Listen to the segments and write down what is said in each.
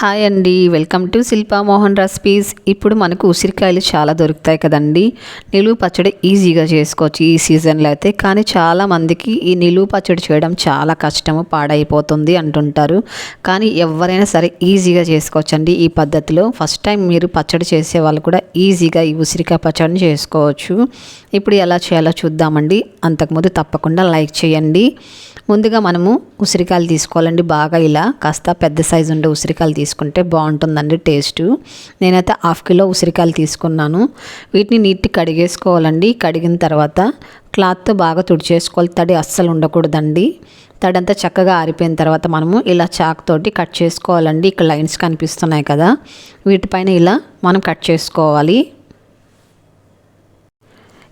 Hi అండి. Welcome to Shilpa Mohan recipes. ఇప్పుడు మనకు ఉసిరికాయలు చాలా దొరుకుతాయి కదండి. నిలువు పచ్చడి ఈజీగా చేసుకోవచ్చు ఈ సీజన్లో అయితే. కానీ చాలా మందికి ఈ నిలువు పచ్చడి చేయడం చాలా కష్టము పాడైపోతుంది అంటుంటారు. కానీ ఎవరైనా సరే ఈజీగా చేసుకోవచ్చండి ఈ పద్ధతిలో. ఫస్ట్ టైం మీరు పచ్చడి చేసే వాళ్ళు కూడా ఈజీగా ఈ ఉసిరికాయ పచ్చడిని చేసుకోవచ్చు. ఇప్పుడు ఎలా చేయాలో చూద్దామండి. అంతకుముందు తప్పకుండా లైక్ చేయండి. ముందుగా మనము ఉసిరికాయలు తీసుకోవాలండి. బాగా ఇలా కాస్త పెద్ద సైజు ఉండే ఉసిరికాయలు తీసుకుంటే బాగుంటుందండి టేస్ట్. నేనైతే హాఫ్ కిలో ఉసిరికాయలు తీసుకున్నాను. వీటిని నీట్గా కడిగేసుకోవాలండి. కడిగిన తర్వాత క్లాత్తో బాగా తుడిచేసుకోవాలి. తడి అస్సలు ఉండకూడదండి. తడంతా చక్కగా ఆరిపోయిన తర్వాత మనము ఇలా చాక్ తోటి కట్ చేసుకోవాలండి. ఇక్కడ లైన్స్ కనిపిస్తున్నాయి కదా. వీటిపైన ఇలా మనం కట్ చేసుకోవాలి.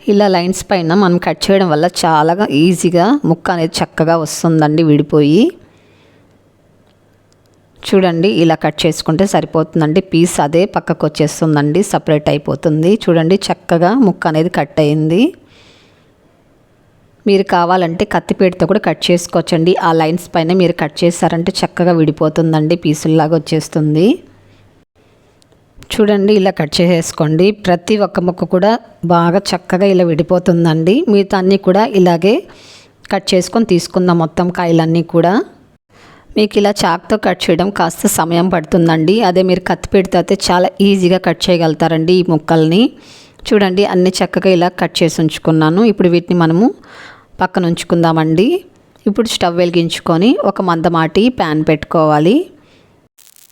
ఇలా లైన్స్ పైన మనం కట్ చేయడం వల్ల చాలా ఈజీగా ముక్క అనేది చక్కగా వస్తుందండి విడిపోయి. చూడండి ఇలా కట్ చేసుకుంటే సరిపోతుందండి. పీస్ అదే పక్కకు వచ్చేస్తుందండి సపరేట్ అయిపోతుంది. చూడండి చక్కగా ముక్క అనేది కట్ అయింది. మీరు కావాలంటే కత్తిపేటతో కూడా కట్ చేసుకోవచ్చండి. ఆ లైన్స్ పైన మీరు కట్ చేశారంటే చక్కగా విడిపోతుందండి పీసుల్లాగా వచ్చేస్తుంది. చూడండి ఇలా కట్ చేసేసుకోండి. ప్రతి ఒక్క ముక్క కూడా బాగా చక్కగా ఇలా విడిపోతుందండి. మిగతా అన్నీ కూడా ఇలాగే కట్ చేసుకొని తీసుకుందాం మొత్తం కాయలన్నీ కూడా. మీకు ఇలా చాక్తో కట్ చేయడం కాస్త సమయం పడుతుందండి. అదే మీరు కత్తి పెడితే అయితే చాలా ఈజీగా కట్ చేయగలుగుతారండి ఈ ముక్కల్ని. చూడండి అన్ని చక్కగా ఇలా కట్ చేసి ఉంచుకున్నాను. ఇప్పుడు వీటిని మనము పక్కన ఉంచుకుందామండి. ఇప్పుడు స్టవ్ వెలిగించుకొని ఒక మందమాటి ప్యాన్ పెట్టుకోవాలి.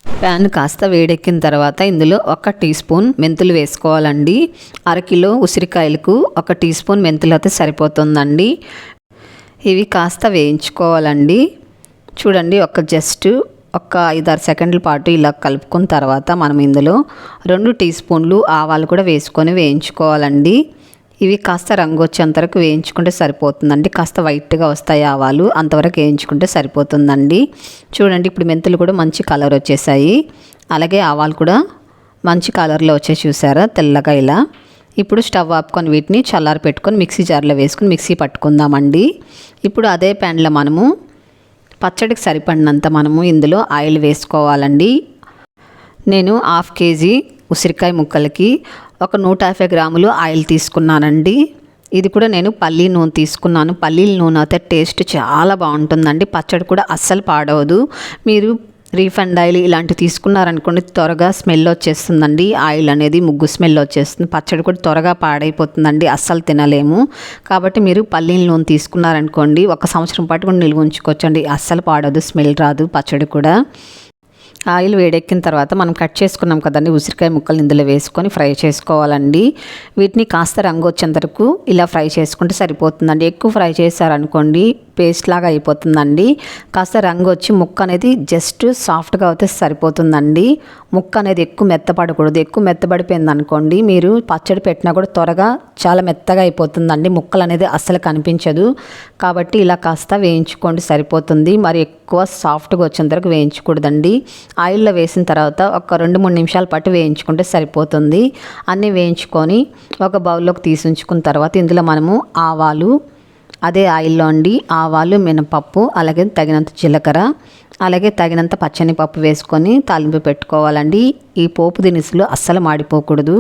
ప్యాన్ కాస్త వేడెక్కిన తర్వాత ఇందులో ఒక టీ స్పూన్ మెంతులు వేసుకోవాలండి. అరకిలో ఉసిరికాయలకు ఒక టీ స్పూన్ మెంతులు అయితే సరిపోతుందండి. ఇవి కాస్త వేయించుకోవాలండి. చూడండి ఒక జస్ట్ ఒక ఐదారు సెకండ్ల పాటు ఇలా కలుపుకున్న తర్వాత మనం ఇందులో రెండు టీ స్పూన్లు ఆవాలు కూడా వేసుకొని వేయించుకోవాలండి. ఇవి కాస్త రంగు వచ్చేంతవరకు వేయించుకుంటే సరిపోతుందండి. కాస్త వైట్గా వస్తాయి ఆవాలు అంతవరకు వేయించుకుంటే సరిపోతుందండి. చూడండి ఇప్పుడు మెంతులు కూడా మంచి కలర్ వచ్చేసాయి. అలాగే ఆవాలు కూడా మంచి కలర్లో వచ్చే చూసారా తెల్లగా ఇలా. ఇప్పుడు స్టవ్ ఆపుకొని వీటిని చల్లారి పెట్టుకొని మిక్సీ జార్లో వేసుకొని మిక్సీ పట్టుకుందామండి. ఇప్పుడు అదే ప్యాన్లో మనము పచ్చడికి సరిపడినంత మనము ఇందులో ఆయిల్ వేసుకోవాలండి. నేను హాఫ్ కేజీ ఉసిరికాయ ముక్కలకి ఒక నూట యాభై గ్రాములు ఆయిల్ తీసుకున్నానండి. ఇది కూడా నేను పల్లీ నూనె తీసుకున్నాను. పల్లీల నూనె అయితే టేస్ట్ చాలా బాగుంటుందండి. పచ్చడి కూడా అస్సలు పాడవదు. మీరు రీఫండ్ ఆయిల్ ఇలాంటివి తీసుకున్నారనుకోండి త్వరగా స్మెల్ వచ్చేస్తుందండి. ఆయిల్ అనేది ముగ్గు స్మెల్ వచ్చేస్తుంది. పచ్చడి కూడా త్వరగా పాడైపోతుందండి. అస్సలు తినలేము. కాబట్టి మీరు పల్లీల నూనె తీసుకున్నారనుకోండి ఒక సంవత్సరం పాటు కూడా నిల్వ ఉంచుకోవచ్చండి. అస్సలు పాడదు స్మెల్ రాదు పచ్చడి కూడా. ఆయిల్ వేడెక్కిన తర్వాత మనం కట్ చేసుకున్నాం కదండి ఉసిరికాయ ముక్కలు ఇందులో వేసుకొని ఫ్రై చేసుకోవాలండి. వీటిని కాస్త రంగు వచ్చేంత వరకు ఇలా ఫ్రై చేసుకుంటే సరిపోతుందండి. ఎక్కువ ఫ్రై చేశారనుకోండి పేస్ట్ లాగా అయిపోతుందండి. కాస్త రంగు వచ్చి ముక్క అనేది జస్ట్ సాఫ్ట్గా అయితే సరిపోతుందండి. ముక్క అనేది ఎక్కువ మెత్తపడకూడదు. ఎక్కువ మెత్తపడిపోయింది అనుకోండి మీరు పచ్చడి పెట్టినా కూడా త్వరగా చాలా మెత్తగా అయిపోతుందండి. ముక్కలు అనేది అస్సలు కనిపించదు. కాబట్టి ఇలా కాస్త వేయించుకోండి సరిపోతుంది. మరి ఎక్కువ సాఫ్ట్గా వచ్చేంత వరకు వేయించకూడదండి. ఆయిల్లో వేసిన తర్వాత ఒక రెండు మూడు నిమిషాల పాటు వేయించుకుంటే సరిపోతుంది. అన్నీ వేయించుకొని ఒక బౌల్లోకి తీసి ఉంచుకున్న తర్వాత ఇందులో మనము ఆవాలు అదే ఆయిల్లో అండి ఆవాలు మినపప్పు అలాగే తగినంత జీలకర్ర అలాగే తగినంత పచ్చని పప్పు వేసుకొని తాలింపు పెట్టుకోవాలండి. ఈ పోపు దినుసులు అస్సలు మాడిపోకూడదు.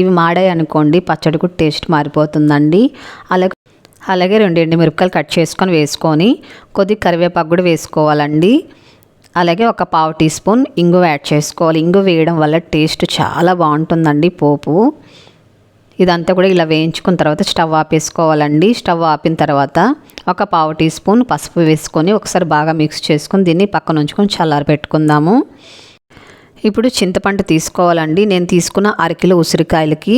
ఇవి మాడాయి అనుకోండి పచ్చడి కూడా టేస్ట్ మారిపోతుందండి. అలాగే అలాగే రెండు ఎండు మిరపకాయలు కట్ చేసుకొని వేసుకొని కొద్ది కరివేపాకు కూడా వేసుకోవాలండి. అలాగే ఒక పావు టీ స్పూన్ ఇంగు యాడ్ చేసుకోవాలి. ఇంగు వేయడం వల్ల టేస్ట్ చాలా బాగుంటుందండి పోపు. ఇదంతా కూడా ఇలా వేయించుకున్న తర్వాత స్టవ్ ఆపేసుకోవాలండి. స్టవ్ ఆపిన తర్వాత ఒక పావు టీ స్పూన్ పసుపు వేసుకొని ఒకసారి బాగా మిక్స్ చేసుకొని దీన్ని పక్కన ఉంచుకొని చల్లారి పెట్టుకుందాము ఇప్పుడు చింతపండు తీసుకోవాలండి. నేను తీసుకున్న అరకిలో ఉసిరికాయలకి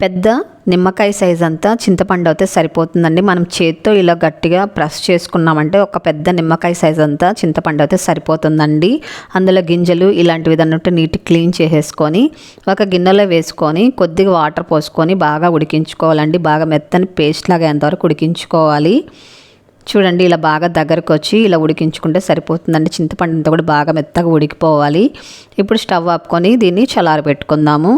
పెద్ద నిమ్మకాయ సైజ్ అంతా చింతపండు అయితే సరిపోతుందండి. మనం చేత్తో ఇలా గట్టిగా ప్రెస్ చేసుకున్నామంటే ఒక పెద్ద నిమ్మకాయ సైజ్ అంతా చింతపండు అయితే సరిపోతుందండి. అందులో గింజలు ఇలాంటివి అన్నట్టు నీటి క్లీన్ చేసేసుకొని ఒక గిన్నెలో వేసుకొని కొద్దిగా వాటర్ పోసుకొని బాగా ఉడికించుకోవాలండి. బాగా మెత్తని పేస్ట్ లాగా ఎంతవరకు ఉడికించుకోవాలి. చూడండి ఇలా బాగా దగ్గరకు వచ్చి ఇలా ఉడికించుకుంటే సరిపోతుందండి. చింతపండు అంతా కూడా బాగా మెత్తగా ఉడికిపోవాలి. ఇప్పుడు స్టవ్ ఆపుకొని దీన్ని చల్లారి పెట్టుకుందాము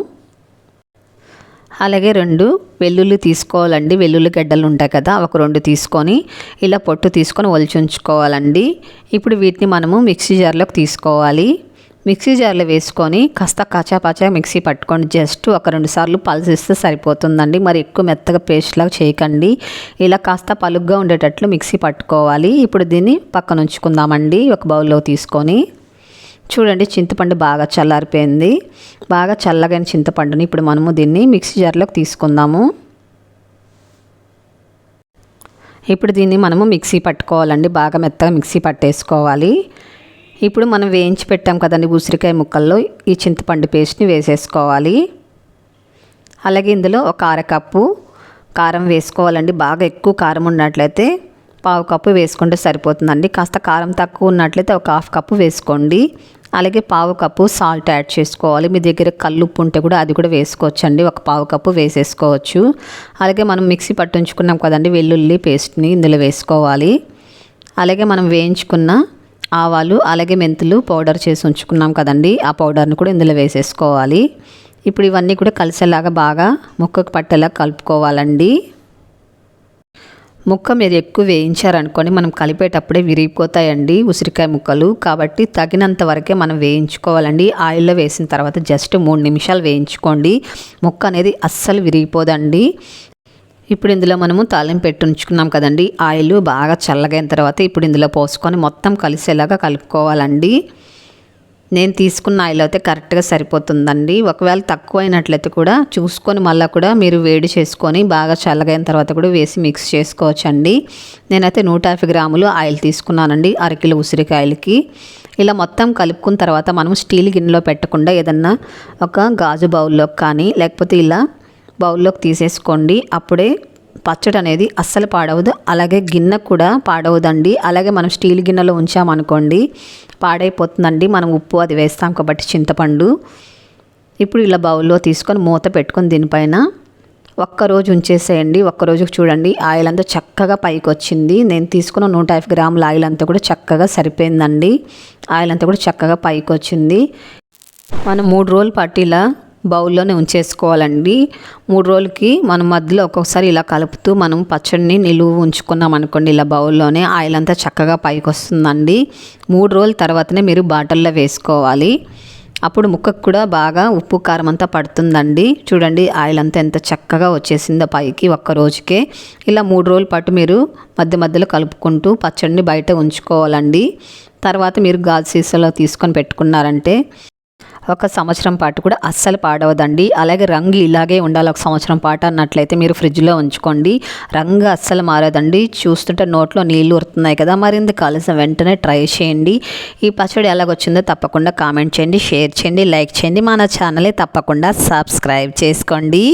అలాగే రెండు వెల్లుల్లి తీసుకోవాలండి. వెల్లుల్లి గడ్డలు ఉంటాయి కదా ఒక రెండు తీసుకొని ఇలా పొట్టు తీసుకొని ఒలిచుంచుకోవాలండి ఇప్పుడు వీటిని మనము మిక్సీ జార్లోకి తీసుకోవాలి. మిక్సీ జార్లో వేసుకొని కాస్త కాచాపాచా మిక్సీ పట్టుకోండి జస్ట్ ఒక రెండు సార్లు పల్సిస్తే సరిపోతుందండి. మరి ఎక్కువ మెత్తగా పేస్ట్ లాగా చేయకండి. ఇలా కాస్త పలుగ్గా ఉండేటట్లు మిక్సీ పట్టుకోవాలి. ఇప్పుడు దీన్ని పక్కన ఉంచుకుందామండి. ఒక బౌల్లో తీసుకొని చూడండి చింతపండు బాగా చల్లారిపోయింది. బాగా చల్లగైన చింతపండుని ఇప్పుడు మనము దీన్ని మిక్సీ జార్లోకి తీసుకుందాము. ఇప్పుడు దీన్ని మనము మిక్సీ పట్టుకోవాలండి. బాగా మెత్తగా మిక్సీ పట్టేసుకోవాలి. ఇప్పుడు మనం వేయించి పెట్టాం కదండి ఉసిరికాయ ముక్కల్లో ఈ చింతపండు పేస్ట్ని వేసేసుకోవాలి. అలాగే ఇందులో ఒక అరకప్పు కారం వేసుకోవాలండి. బాగా ఎక్కువ కారం ఉన్నట్లయితే పావు కప్పు వేసుకుంటే సరిపోతుందండి. కాస్త కారం తక్కువ ఉన్నట్లయితే ఒక హాఫ్ కప్పు వేసుకోండి. అలాగే పావు కప్పు సాల్ట్ యాడ్ చేసుకోవాలి. మీ దగ్గర కల్లుప్పు ఉంటే కూడా అది కూడా వేసుకోవచ్చండి. ఒక పావు కప్పు వేసేసుకోవచ్చు. అలాగే మనం మిక్సీ పట్టించుకున్నాం కదండి వెల్లుల్లి పేస్ట్ని ఇందులో వేసుకోవాలి. అలాగే మనం వేయించుకున్న ఆవాలు అలాగే మెంతులు పౌడర్ చేసి ఉంచుకున్నాం కదండి ఆ పౌడర్ని కూడా ఇందులో వేసేసుకోవాలి. ఇప్పుడు ఇవన్నీ కూడా కలిసేలాగా బాగా ముక్కకు పట్టేలా కలుపుకోవాలండి. ముక్క మీరు ఎక్కువ వేయించారనుకోండి మనం కలిపేటప్పుడే విరిగిపోతాయండి ఉసిరికాయ ముక్కలు. కాబట్టి తగినంత వరకే మనం వేయించుకోవాలండి. ఆయిల్లో వేసిన తర్వాత జస్ట్ మూడు నిమిషాలు వేయించుకోండి. ముక్క అనేది అస్సలు విరిగిపోదండి. ఇప్పుడు ఇందులో మనము తాలింపు పెట్టి ఉంచుకున్నాం కదండి. ఆయిల్ బాగా చల్లగైన తర్వాత ఇప్పుడు ఇందులో పోసుకొని మొత్తం కలిసేలాగా కలుపుకోవాలండి. నేను తీసుకున్న ఆయిల్ అయితే కరెక్ట్గా సరిపోతుందండి. ఒకవేళ తక్కువ అయినట్లయితే కూడా చూసుకొని మళ్ళీ కూడా మీరు వేడి చేసుకొని బాగా చల్లగైన తర్వాత కూడా వేసి మిక్స్ చేసుకోవచ్చండి. నేనైతే నూట యాభై గ్రాములు ఆయిల్ తీసుకున్నానండి అరకిలో ఉసిరికాయలకి. ఇలా మొత్తం కలుపుకున్న తర్వాత మనం స్టీల్ గిన్నెలో పెట్టకుండా ఏదన్నా ఒక గాజు బౌల్లోకి కానీ లేకపోతే ఇలా బౌల్లోకి తీసేసుకోండి. అప్పుడే పచ్చడి అనేది అస్సలు పాడవదు. అలాగే గిన్నె కూడా పాడవదండి. అలాగే మనం స్టీల్ గిన్నెలో ఉంచామనుకోండి పాడైపోతుందండి. మనం ఉప్పు అది వేస్తాం కాబట్టి చింతపండు. ఇప్పుడు ఇలా బౌల్లో తీసుకొని మూత పెట్టుకొని దీనిపైన ఒక్కరోజు ఉంచేసేయండి. ఒక్కరోజుకి చూడండి ఆయిల్ అంతా చక్కగా పైకి వచ్చింది నేను తీసుకున్న నూట యాభై గ్రాముల ఆయిల్ అంతా కూడా చక్కగా సరిపోయిందండి. ఆయిల్ అంతా కూడా చక్కగా పైకి వచ్చింది మనం మూడు రోజుల పాటు ఇలా బౌల్లోనే ఉంచేసుకోవాలండి. మూడు రోజులకి మనం మధ్యలో ఒక్కొక్కసారి ఇలా కలుపుతూ మనం పచ్చడిని నిలువు ఉంచుకున్నాం అనుకోండి ఇలా బౌల్లోనే ఆయిల్ అంతా చక్కగా పైకి వస్తుందండి మూడు రోజుల తర్వాతనే మీరు బాటిల్లో వేసుకోవాలి. అప్పుడు ముక్కకు కూడా బాగా ఉప్పు కారం అంతా పడుతుందండి. చూడండి ఆయిల్ అంతా ఎంత చక్కగా వచ్చేసిందో పైకి ఒక్క రోజుకే. ఇలా మూడు రోజుల పాటు మీరు మధ్య మధ్యలో కలుపుకుంటూ పచ్చడిని బయట ఉంచుకోవాలండి. తర్వాత మీరు గాజు సీసాలో తీసుకొని పెట్టుకున్నారంటే ఒక సంవత్సరం పాటు కూడా అస్సలు పాడవదండి. అలాగే రంగు ఇలాగే ఉండాలి ఒక సంవత్సరం పాటు అన్నట్లయితే మీరు ఫ్రిడ్జ్లో ఉంచుకోండి. రంగు అస్సలు మారదండి. చూస్తుంటే నోట్లో నీళ్ళు ఉరుతున్నాయి కదా మరింత కలిసిన వెంటనే ట్రై చేయండి. ఈ పచ్చడి ఎలాగొచ్చిందో తప్పకుండా కామెంట్ చేయండి షేర్ చేయండి లైక్ చేయండి. మన ఛానలే తప్పకుండా సబ్స్క్రైబ్ చేసుకోండి.